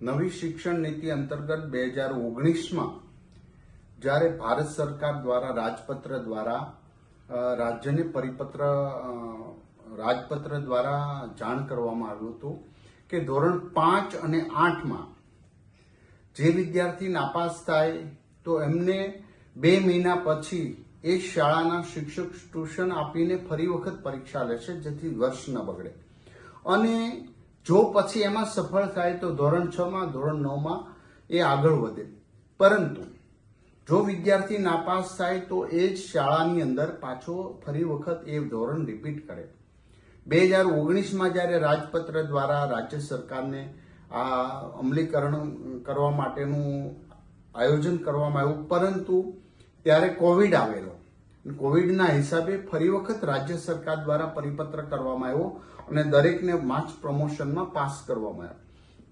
નવી શિક્ષણ નીતિ અંતર્ગત બે હજાર ઓગણીસમાં જ્યારે ભારત સરકાર દ્વારા રાજપત્ર દ્વારા રાજ્યને પરિપત્ર રાજપત્ર દ્વારા જાણ કરવામાં આવ્યું હતું કે ધોરણ પાંચ અને આઠમાં જે વિદ્યાર્થી નાપાસ થાય તો એમને બે મહિના પછી એ શાળાના શિક્ષક ટ્યુશન આપીને ફરી વખત પરીક્ષા લેશે, જેથી વર્ષ ન બગડે. અને જો પછી એમાં સફળ થાય તો ધોરણ છ માં, ધોરણ નવમાં એ આગળ વધે. પરંતુ જો વિદ્યાર્થી નાપાસ થાય તો એ જ શાળાની અંદર પાછો ફરી વખત એ ધોરણ રિપીટ કરે. બે હજાર ઓગણીસમાં જ્યારે રાજપત્ર દ્વારા રાજ્ય સરકારને આ અમલીકરણ કરવા માટેનું આયોજન કરવામાં આવ્યું, પરંતુ ત્યારે કોવિડ આવેલો. કોવિડના હિસાબે ફરી વખત રાજ્ય સરકાર દ્વારા પરિપત્ર કરવામાં આવ્યો અને દરેકને માર્ચ પ્રમોશનમાં પાસ કરવામાં આવ્યો.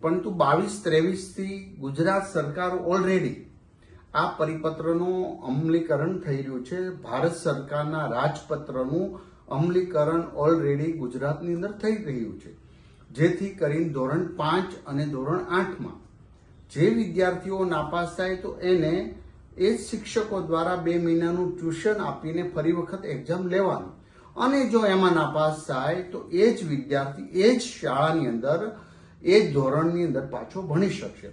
પરંતુ બાવીસ ત્રેવીસથી ગુજરાત સરકાર ઓલરેડી આ પરિપત્રનું અમલીકરણ થઈ રહ્યું છે. ભારત સરકારના રાજપત્રનું અમલીકરણ ઓલરેડી ગુજરાતની અંદર થઈ રહ્યું છે. જેથી કરીને ધોરણ પાંચ અને ધોરણ આઠમાં જે વિદ્યાર્થીઓ નાપાસ થાય તો એને એ જ શિક્ષકો દ્વારા બે મહિનાનું ટ્યુશન આપીને ફરી વખત એક્ઝામ લેવાનું. અને જો એમાં નાપાસ થાય, તો એ જ વિદ્યાર્થી, એ જ શાળાની અંદર, એ જ ધોરણની અંદર પાછો ભણી શકશે.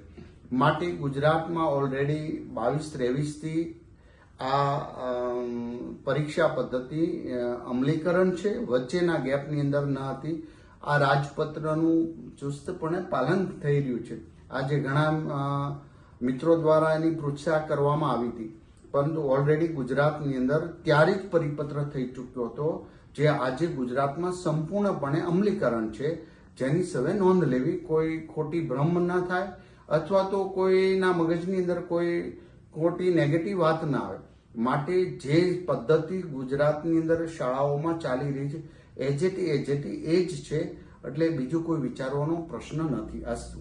માટે ગુજરાતમાં ઓલરેડી બાવીસ ત્રેવીસથી આ પરીક્ષા પદ્ધતિ અમલીકરણ છે. વચ્ચેના ગેપની અંદર ન હતી. આ રાજપત્રનું ચુસ્તપણે પાલન થઈ રહ્યું છે. આજે ઘણા મિત્રો દ્વારા એની પૃચ્છા કરવામાં આવી હતી. પરંતુ ઓલરેડી ગુજરાતની અંદર ત્યારે જ પરિપત્ર થઈ ચૂક્યો હતો જે આજે ગુજરાતમાં સંપૂર્ણપણે અમલીકરણ છે. જેની સવે નોંધ લેવી કોઈ ખોટી ભ્રમ ન થાય અથવા તો કોઈના મગજની અંદર કોઈ ખોટી નેગેટિવ વાત ના આવે. માટે જે પદ્ધતિ ગુજરાતની અંદર શાળાઓમાં ચાલી રહી છે એજેટી એજેટી એ જ છે. એટલે બીજું કોઈ વિચારવાનો પ્રશ્ન નથી. અસ્તુ.